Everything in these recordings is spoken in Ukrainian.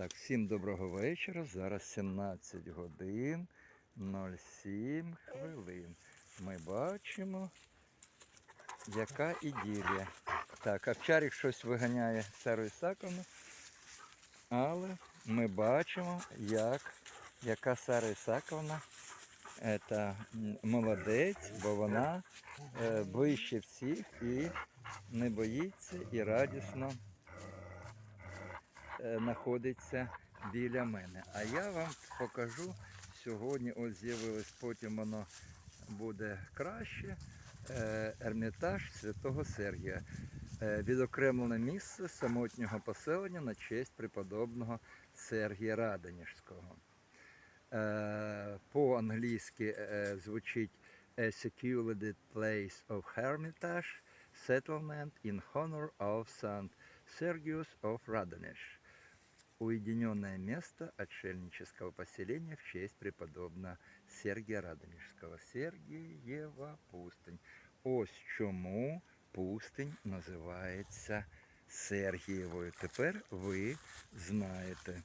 Так, всім доброго вечора. Зараз 17 годин 07 хвилин. Ми бачимо, яка іділія. Так, Овчарик щось виганяє Сару Ісаковну, але ми бачимо, як, яка Сара Ісаковна це молодець, бо вона е, вище всіх і не боїться і радісно знаходиться біля мене. А я вам покажу сьогодні, ось з'явилось, потім воно буде краще. е, Ермітаж Святого Сергія. Е, Відокремлене місце самотнього поселення на честь преподобного Сергія Радонежського. Е, По-англійськи е, звучить A secluded place of hermitage settlement in honor of Saint Sergius of Radonеж. Уединенное место отшельнического поселения в честь преподобного Сергія Радонежського. Сергієва пустинь. Ось чому пустинь називається Сергієвою. Тепер ви знаєте.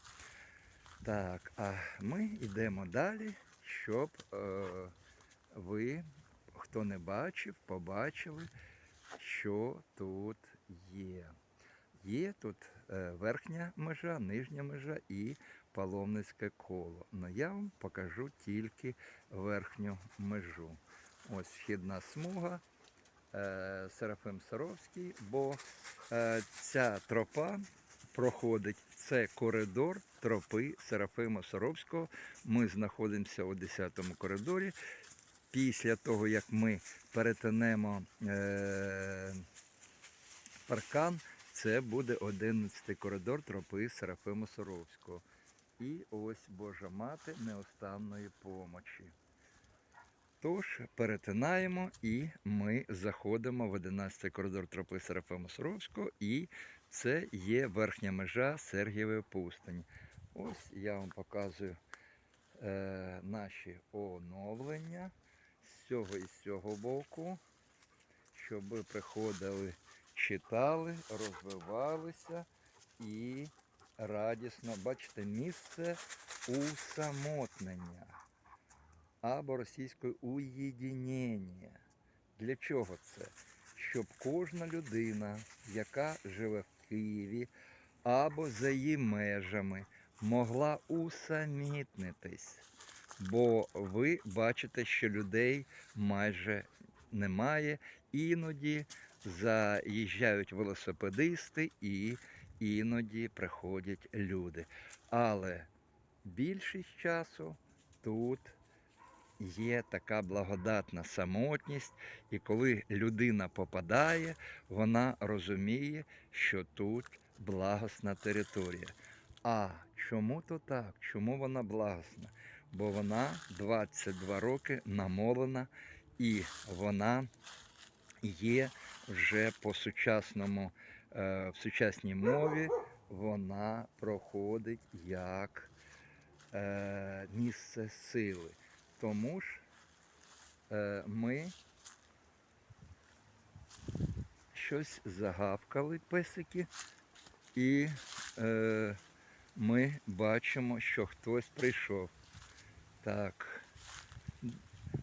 Так, а ми йдемо далі, щоб е, ви, хто не бачив, побачили, що тут. Є тут е, верхня межа, нижня межа і паломницьке коло. Но я вам покажу тільки верхню межу. Ось вхідна смуга, е, Серафим Саровський, бо е, ця тропа проходить, це коридор тропи Серафима Саровського. Ми знаходимося у 10 коридорі. Після того, як ми перетинемо паркан, це буде 11 коридор тропи Серафима Саровського. І ось Божа Мати неостанної помочі. Тож перетинаємо і ми заходимо в 11 коридор тропи Серафима Саровського, і це є верхня межа Сергієвої пустині. Ось я вам показую е, наші оновлення з цього і з цього боку, щоб приходили, читали, розвивалися і радісно бачите місце усамотнення або російською уєдинення. Для чого це? Щоб кожна людина, яка живе в Києві або за її межами, могла усамітнитись. Бо ви бачите, що людей майже немає. Іноді заїжджають велосипедисти і іноді приходять люди. Але більшість часу тут є така благодатна самотність, і коли людина попадає, вона розуміє, що тут благосна територія. А чому то так? Чому вона благосна? Бо вона 22 роки намолена і вона є вже по сучасному, е, в сучасній мові, вона проходить як е, місце сили. Тому ж е, ми щось загавкали песики, і ми бачимо, що хтось прийшов. Так.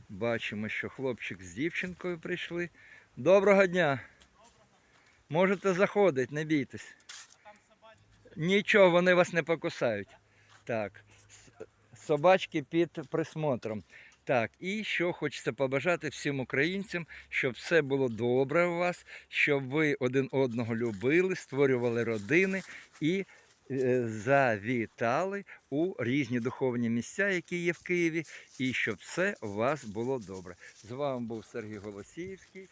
Бачимо, що хлопчик з дівчинкою прийшли. Доброго дня! Можете заходити, не бійтесь. Нічого, вони вас не покусають. Так. Собачки під присмотром. Так, і що хочеться побажати всім українцям, щоб все було добре у вас, щоб ви один одного любили, створювали родини і завітали у різні духовні місця, які є в Києві, і щоб все у вас було добре. З вами був Сергій Голосіївський,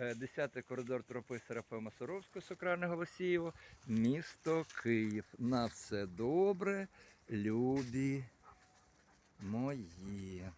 10-й коридор тропи Серафима Саровського, Сокране Голосієво, місто Київ. На все добре, любі мої.